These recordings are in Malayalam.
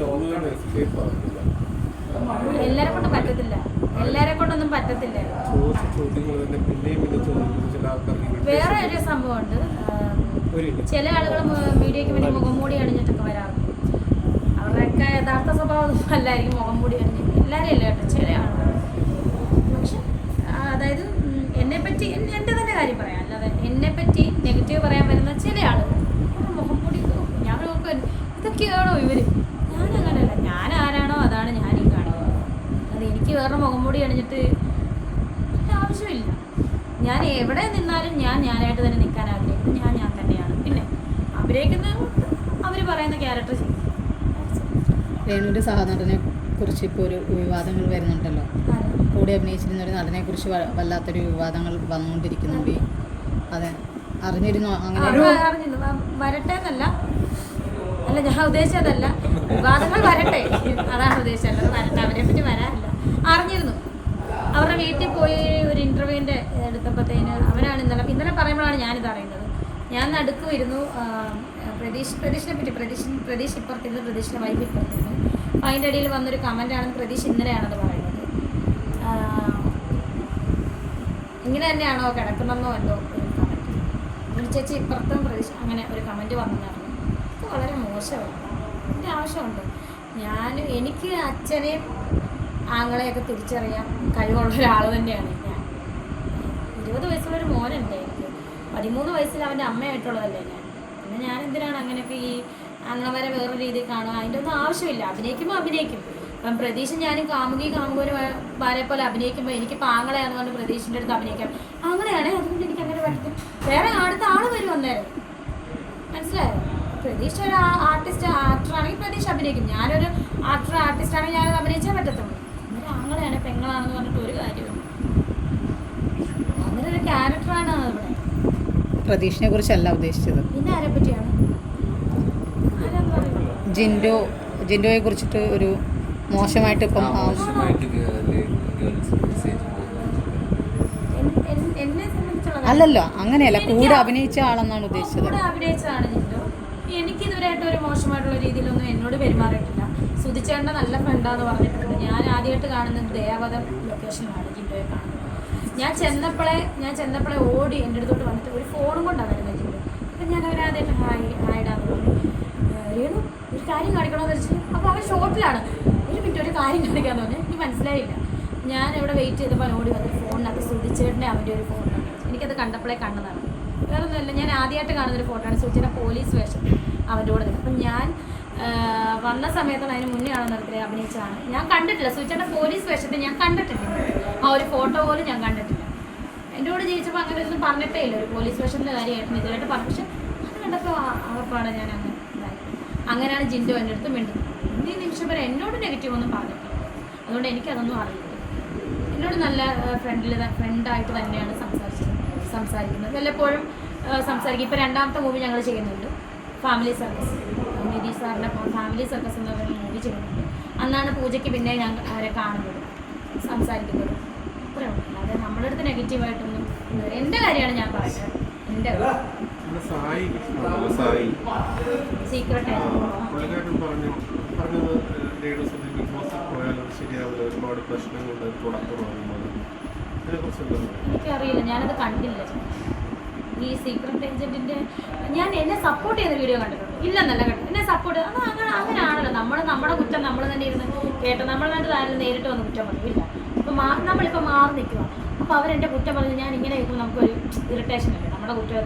സ്റ്റോപ്പ് എസ്കേപ്പ് ആകുന്നില്ല എല്ലാരെ കൊണ്ടും പറ്റത്തില്ല. എല്ലാരെ കൊണ്ടൊന്നും പറ്റത്തില്ല. ചോദിച്ച ചോദ്യങ്ങൾ തന്നെ പിന്നെയും പിന്നെ ചോദിക്കുന്ന ചില ആൾക്കാർക്ക് വേറെ ഒരു സംഭവമുണ്ട്. ചില ആളുകൾ മീഡിയക്ക് വേണ്ടി മുഖംമൂടി അണിഞ്ഞിട്ടൊക്കെ വരാറുണ്ട്. അവരുടെയൊക്കെ യഥാർത്ഥ സ്വഭാവം അല്ലായിരിക്കും മുഖംമൂടി അണിഞ്ഞ്. എല്ലാവരും അല്ല കേട്ടോ? ചില ആളുകൾ പക്ഷെ അതായത് എന്നെ പറ്റി എന്റെ തന്നെ കാര്യം പറയാം. അല്ലാതെ എന്നെപ്പറ്റി നെഗറ്റീവ് പറയാൻ വരുന്ന ചില ആളുകൾ മുഖംമൂടി നോക്കും ഞാൻ നോക്കും ഇതൊക്കെയാണോ ഇവർ ഞാൻ അങ്ങനെയല്ല ഞാൻ ആരാണോ അതാണ് ഞാൻ ഈ കാണിക്കുന്നത് അത് എനിക്ക് വേറെ മുഖംമൂടി അണിഞ്ഞിട്ട് ആവശ്യമില്ല. ഞാൻ എവിടെ നിന്നാലും ഞാൻ ഞാനായിട്ട് തന്നെ നിൽക്കാൻ ആഗ്രഹിക്കുന്നു ഞാൻ ഞാൻ തന്നെയാണ്. പിന്നെ അഭിനയിക്കുന്ന അവർ പറയുന്ന ക്യാരക്ടർ ചെയ്യും. സഹനടനെ കുറിച്ച് ഇപ്പോൾ ഒരു വിവാദങ്ങൾ വരുന്നുണ്ടല്ലോ? കൂടെ അഭിനയിച്ചിരുന്ന ഒരു നടനെ കുറിച്ച് വല്ലാത്തൊരു വിവാദങ്ങൾ വന്നുകൊണ്ടിരിക്കുന്നുണ്ട്. അതെ. അറിഞ്ഞിരുന്നു അങ്ങനെ. വരട്ടെ എന്നല്ല അല്ല ഞാൻ ഉദ്ദേശിച്ചതല്ല. വിവാദങ്ങൾ വരട്ടെ. അതാണ് ഉദ്ദേശിച്ചത്. വരട്ടെ അവരെ പറ്റി വരാറില്ല. അറിഞ്ഞിരുന്നു. അവരുടെ വീട്ടിൽ പോയി ഒരു ഇന്റർവ്യൂവിന്റെ എടുത്തപ്പോഴത്തേന് അവനാണ് ഇന്നലെ ഇന്നലെ പറയുമ്പോഴാണ് ഞാനിത് അറിയുന്നത്. ഞാൻ നടുക്ക് വരുന്നു ആ, പ്രതീഷ് പ്രതീഷിനെ പറ്റി പ്രതീഷ് പ്രതീഷ് ഇപ്പുറത്തിരുന്നു പ്രതീഷിന്റെ വൈഫ് ഇപ്പുറത്തിരുന്നു. അതിന്റെ ഇടയിൽ വന്നൊരു കമന്റ് ആണെന്ന് പ്രതീഷ് ഇന്നലെയാണത് പറയുന്നത്. ഇങ്ങനെ തന്നെയാണോ കിടക്കണമെന്നോ എന്തോ ഒരു കമന്റ് ചേച്ചി ഇപ്പുറത്തും പ്രതീക്ഷ അങ്ങനെ ഒരു കമന്റ് വന്നതാണ് വളരെ മോശമാണ്. എന്റെ ആവശ്യമുണ്ട്. ഞാൻ എനിക്ക് അച്ഛനെയും ആങ്ങളെയൊക്കെ തിരിച്ചറിയാൻ കഴിവുള്ള ഒരാൾ തന്നെയാണ് ഞാൻ. ഇരുപത് വയസ്സുള്ളൊരു മോനുണ്ട് എനിക്ക്. പതിമൂന്ന് വയസ്സിൽ അവന്റെ അമ്മയായിട്ടുള്ളതല്ലേ ഞാൻ. പിന്നെ ഞാൻ എന്തിനാണ് അങ്ങനെയൊക്കെ ഈ ആങ്ങളമാരെ വേറെ രീതിയിൽ കാണുക? അതിന്റെ ഒന്നും ആവശ്യമില്ല. അഭിനയിക്കുമ്പോൾ അഭിനയിക്കും. അപ്പം പ്രതീക്ഷ ഞാനും കാമുകി കാമുകോര് വരെ പോലെ അഭിനയിക്കുമ്പോൾ എനിക്ക് പാങ്ങളെയാന്ന് പറഞ്ഞ് പ്രതീക്ഷിന്റെ അടുത്ത് അഭിനയിക്കാം. അങ്ങനെയാണേ അതുകൊണ്ട് എനിക്ക് അങ്ങനെ പറ്റും. വേറെ അടുത്ത ആൾ വരും അന്നേരം മനസ്സിലായോ? പ്രതീക്ഷ ഒരു ആർട്ടിസ്റ്റ് ആക്ടർ ആണെങ്കിൽ പ്രതീക്ഷ അഭിനയിക്കും. ഞാനൊരു ആക്ടർ ആർട്ടിസ്റ്റ് ആണെങ്കിൽ ഞാനത് അഭിനയിച്ചേ പറ്റത്തുള്ളൂ. ഒരു ആങ്ങളെയാണ് പെങ്ങളാണെന്ന് പറഞ്ഞിട്ട് ഒരു കാര്യമില്ല അങ്ങനെ ഒരു ക്യാരക്ടറാണ് ഇവിടെ പ്രതീക്ഷനെ കുറിച്ചല്ല ഉദ്ദേശിച്ചത്. പിന്നെ ആരെ പറ്റിയാണ്? ജിൻഡോ ജിൻഡോയെ കുറിച്ചിട്ട് ഒരു മോശമായിട്ട് ഇപ്പം അല്ലല്ലോ അങ്ങനെയല്ല. കൂടെ അഭിനയിച്ച ആളെന്നാണ് ഉദ്ദേശിച്ചത്. അഭിനയിച്ചതാണ്. ഇതുവരെയായിട്ട് ഒരു മോശമായിട്ടുള്ള രീതിയിലൊന്നും എന്നോട് പെരുമാറിയിട്ടില്ല. സുധിച്ചേണ്ട നല്ല ഫ്രണ്ടാന്ന് പറഞ്ഞിട്ടുണ്ട്. ഞാൻ ആദ്യമായിട്ട് കാണുന്നത് ദേവതം ലൊക്കേഷനിലാണ് ജിൻഡോയെ കാണുന്നത്. ഞാൻ ചെന്നപ്പോഴേ ഞാൻ ചെന്നപ്പോഴേ ഓടി എന്റെ അടുത്തോട്ട് വന്നിട്ട് ഒരു ഫോണും കൊണ്ടാണ് വരുന്നത് ജിൻഡോ. അപ്പം ഞാൻ അവരാദ്യമായിട്ട് ഹായ് ഹായിടാന്ന് പറഞ്ഞു. ഒരു കാര്യം കാണിക്കണമെന്ന് വെച്ചു അപ്പോൾ അവൻ ഷോട്ടിലാണ്. ഒരു മിനിറ്റ് ഒരു കാര്യം കാണിക്കാന്ന് പറഞ്ഞു. എനിക്ക് മനസ്സിലായില്ല. ഞാൻ ഇവിടെ വെയിറ്റ് ചെയ്തപ്പോൾ ഓടി വന്നിട്ട് ഫോണിനകത്ത് സുധിച്ചേട്ടന്റെ അവന്റെ ഒരു ഫോൺ എനിക്കത് കണ്ടപ്പോഴേ കണ്ടതാണ് വേറെ ഒന്നുമില്ല ഞാൻ ആദ്യമായിട്ട് കാണുന്നൊരു ഫോട്ടോ ആണ് സൂചന പോലീസ് വേഷം. അവന്റെ കൂടെ അപ്പം ഞാൻ വന്ന സമയത്താണ് അതിന് മുന്നേ ആണ് നിർത്തി അഭിനയിച്ചതാണ്. ഞാൻ കണ്ടിട്ടില്ല. സൂചന പോലീസ് വേഷത്തിൽ ഞാൻ കണ്ടിട്ടില്ല. ആ ഒരു ഫോട്ടോ പോലും ഞാൻ കണ്ടിട്ടില്ല. എന്റെ കൂടെ ജീവിച്ചപ്പോൾ അങ്ങനെ ഒന്നും പറഞ്ഞിട്ടേ ഇല്ല. ഒരു പോലീസ് വേഷത്തിന്റെ കാര്യമായിട്ട് ഇതുമായിട്ട് പറഞ്ഞു പക്ഷെ അത് കണ്ടപ്പോൾ ഉറപ്പാണ് ഞാൻ അങ്ങനെ അങ്ങനെയാണ് ജിൻഡു എന്റെ അടുത്ത് മിണ്ടുന്നത് ഈ നിമിഷം വരെ എന്നോട് നെഗറ്റീവ് ഒന്നും പറഞ്ഞിട്ടില്ല. അതുകൊണ്ട് എനിക്കതൊന്നും അറിയില്ല. എന്നോട് നല്ല ഫ്രണ്ടിൽ ഫ്രണ്ടായിട്ട് തന്നെയാണ് സംസാരിച്ചത്. സംസാരിക്കുന്നത്. വല്ലപ്പോഴും സംസാരിക്കും. ഇപ്പോൾ രണ്ടാമത്തെ മൂവി ഞങ്ങൾ ചെയ്യുന്നുണ്ട്. ഫാമിലി സർക്കസ് നിധി സാറിന്റെ ഫാമിലി സർക്കസ് എന്ന് പറയുന്ന മൂവി ചെയ്യുന്നുണ്ട്. അന്നാണ് പൂജയ്ക്ക് പിന്നെ ഞങ്ങൾ അവരെ കാണുന്നത് സംസാരിക്കുന്നത്. അത്രേ ഉള്ളൂ. അല്ലാതെ നമ്മുടെ അടുത്ത് നെഗറ്റീവായിട്ടൊന്നും ഇതുവരെ- എന്റെ കാര്യമാണ് ഞാൻ പറയുന്നത്. എന്റെ സീക്രട്ട് ആയിരുന്നു ഒരുപാട് പ്രശ്നങ്ങളുണ്ട്. തുടക്കം എനിക്കറിയില്ല ഞാനത് കണ്ടില്ല. ഈ സീക്രട്ട് ഏജന്റിന്റെ ഞാൻ എന്നെ സപ്പോർട്ട് ചെയ്യുന്ന വീഡിയോ കണ്ടിട്ടുണ്ട്. ഇല്ലെന്നല്ല കണ്ടു എന്നെ സപ്പോർട്ട് അത് അങ്ങനെ അങ്ങനെയാണല്ലോ. നമ്മൾ നമ്മുടെ കുറ്റം നമ്മൾ തന്നെ ഇരുന്ന് കേട്ടോ നമ്മൾ വേണ്ടത് ആരും നേരിട്ട് വന്ന് കുറ്റം പറയില്ല. അപ്പോൾ മാ നമ്മളിപ്പോൾ മാറി നിൽക്കുക അപ്പോൾ അവരെന്റെ കുറ്റം പറഞ്ഞ് ഞാൻ ഇങ്ങനെ കേൾക്കുമ്പോൾ നമുക്കൊരു ഇറിറ്റേഷൻ അല്ലേ? നമ്മുടെ കുറ്റം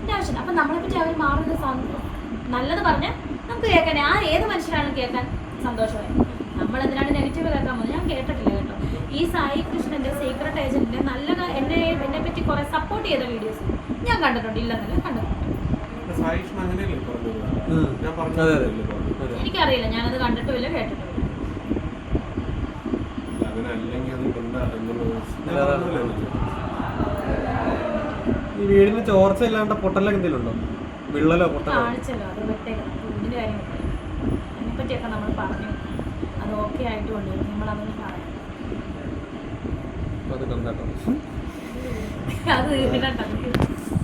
എന്റെ ആവശ്യമില്ല. അപ്പം നമ്മളെ പറ്റി അവർ മാറുന്നത് നല്ലത് പറഞ്ഞാൽ നമുക്ക് കേൾക്കാൻ ആ ഏത് മനുഷ്യരാണ് കേൾക്കാൻ സന്തോഷമായി. നമ്മളെന്തിനാണ് നെഗറ്റീവ് കേൾക്കാൻ പോകുന്നത്? ഞാൻ കേട്ടിട്ടില്ല കേട്ടോ. ഈ സായി കൃഷ്ണന്റെ സീക്രട്ട് ഏജന്റിന് നല്ല എന്നെ എന്നെ പറ്റി കുറെ സപ്പോർട്ട് ചെയ്ത വീഡിയോസ് ഞാൻ കണ്ടിട്ടുണ്ട് ഇല്ലെന്നല്ല കണ്ടിട്ടുണ്ട്. എനിക്കറിയില്ല ഞാനത് കണ്ടിട്ടുമില്ല കേട്ടിട്ടുമില്ല. അതെ. ഈ വീടിന് ചോർച്ച ഇല്ലാണ്ട് പൊട്ടലൊക്കെ എന്തെങ്കിലും ഉണ്ടോ വിള്ളലോ പൊട്ടലോ? അതിനെപ്പറ്റിയൊക്കെ നമ്മൾ പറഞ്ഞു. അത് ഓക്കെ ആയിട്ടുണ്ട് കൊണ്ടുവരും. നമ്മൾ അതൊന്നും പറയാം അത് കണ്ടാട്ടോ അത് ഇതിനകത്ത്